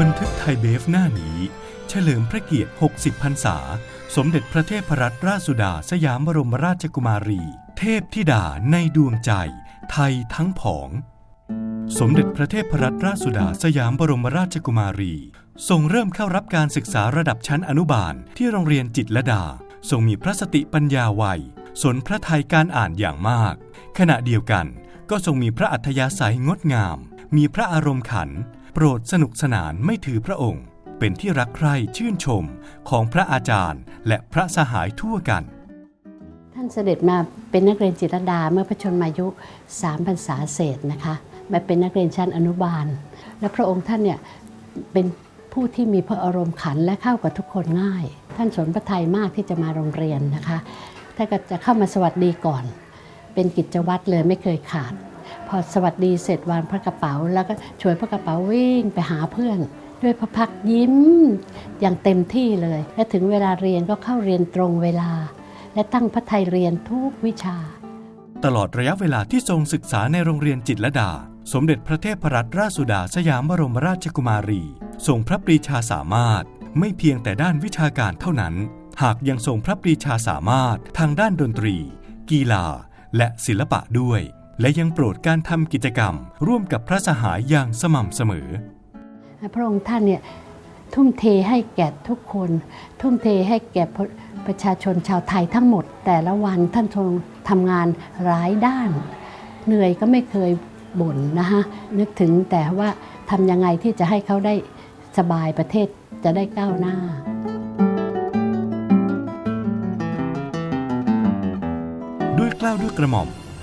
บันทึกไทยเบฟหน้านี้ เฉลิมพระเกียรติ 60 พรรษา สมเด็จพระเทพรัตนราชสุดาสยามบรมราชกุมารี เทพธิดาในดวงใจ ไทยทั้งผอง สมเด็จพระเทพรัตนราชสุดาสยามบรมราชกุมารีทรงเริ่มเข้ารับการศึกษาระดับชั้นอนุบาลที่โรงเรียนจิตรลดา ทรงมีพระสติปัญญาไวสนพระไทยการอ่านอย่างมาก ขณะเดียวกันก็ทรงมีพระอัธยาศัยงดงาม มีพระอารมณ์ขัน โปรดสนุกสนานไม่ถือพระองค์ เป็นที่รักใคร่ชื่นชมของพระอาจารย์ และพระสหายทั่วกัน ท่านเสด็จมาเป็นนักเรียนจิตรดาเมื่อพระชนมายุ3พรรษาเศษนะคะมาเป็นนักเรียนชั้นอนุบาล และพระองค์ท่านเนี่ยเป็นผู้ที่มีพระอารมณ์ขันและเข้ากับทุกคนง่าย ท่านสนพระทัยมากที่จะมาโรงเรียนนะคะท่านก็จะเข้ามาสวัสดีก่อน เป็นกิจวัตรเลยไม่เคยขาด พอสวัสดีเสร็จวางพระกระเป๋า แล้วก็ช่วยพระกระเป๋าวิ่งไปหาเพื่อน ด้วยพระพักยิ้มอย่างเต็มที่เลย และถึงเวลาเรียนก็เข้าเรียนตรงเวลา และตั้งพระไทยเรียนทุกวิชา ตลอดระยะเวลาที่ทรงศึกษาในโรงเรียนจิตรดา สมเด็จพระเทพรัตนราชสุดาสยามบรมราชกุมารีทรงพระปรีชาสามารถ ไม่เพียงแต่ด้านวิชาการเท่านั้น หากยังทรงพระปรีชาสามารถทางด้านดนตรี กีฬา และศิลปะด้วย และยังโปรดการทำกิจกรรม ร่วมกับพระสหายอย่างสม่ำเสมอ พระองค์ท่านเนี่ยทุ่มเทให้แก่ทุกคน ทุ่มเทให้แก่ประประชาชนชาวไทยทั้งหมด แต่ละวันท่านทรงทำงานหลายด้าน เหนื่อยก็ไม่เคยบ่นนะคะนึกถึงแต่ว่าทำยังไงที่จะให้เขาได้สบายประเทศจะได้ก้าวหน้าด้วยเกล้าวด้วยกระหม่อม